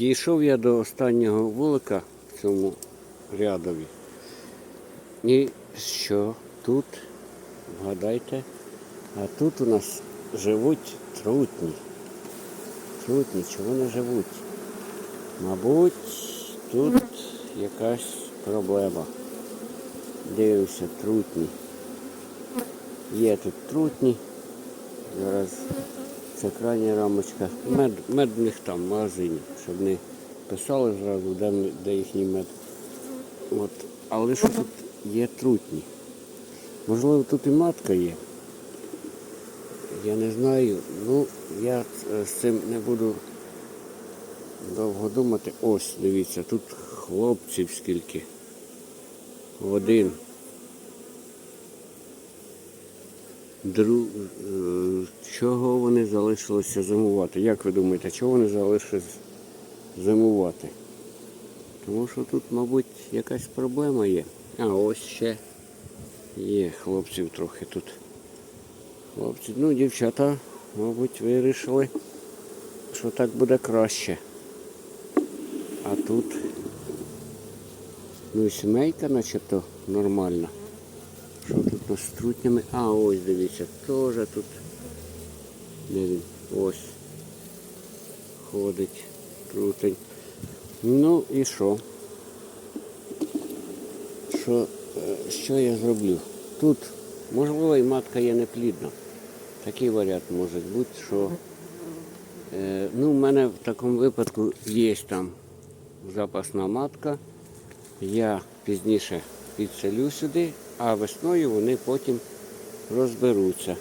Дійшов я до останнього вулика в цьому рядові. І що тут, вгадайте, а тут у нас живуть трутні. Трутні, чи вони живуть? Мабуть, тут якась проблема. Дивимося, трутні. Є тут трутні. Зараз це крайня рамочка. Мед, мед в них там в магазині, щоб не писали зразу, де, де їхній мед. От. Але що тут є трутні? Можливо, тут і матка є. Я не знаю. Ну, я е, з цим не буду довго думати. Ось, дивіться, тут хлопців скільки. Один. Дру... е, Чого вони залишилися зимувати? Як ви думаєте, чого вони залишилися зимувати? Тому що тут, мабуть, якась проблема є. А ось ще є хлопців трохи тут. Хлопці, ну, дівчата, мабуть, вирішили, що так буде краще. А тут, ну сімейка начебто нормальна. Тут з трутнями? А, ось дивіться, теж тут. Де він? Ось. Ходить трутень. Ну і що? Що, е, що я зроблю? Тут, можливо, і матка є неплідна. Такий варіант може бути, що е, ну, в мене в такому випадку є там запасна матка. Я пізніше підселю сюди, а весною вони потім розберуться.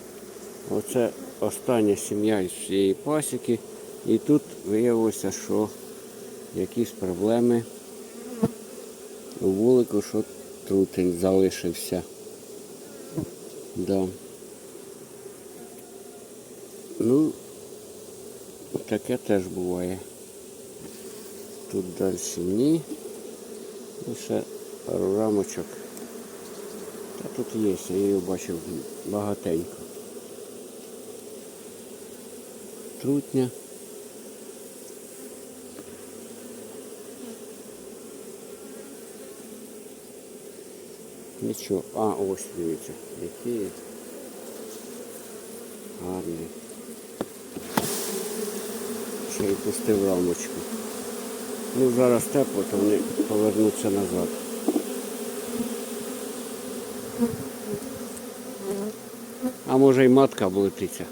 Оце остання сім'я із цієї пасіки. І тут виявилося, що якісь проблеми у вулику, що трутень залишився. Да. Ну, таке теж буває. Тут далі ні. Пару рамочок. Та тут є, я її бачив багатенько. Трутня. Нічого. А, ось дивіться, які гарні. Ще й пустив рамочку. Ну зараз тепло, то вони повернуться назад. А може й матка облетиться.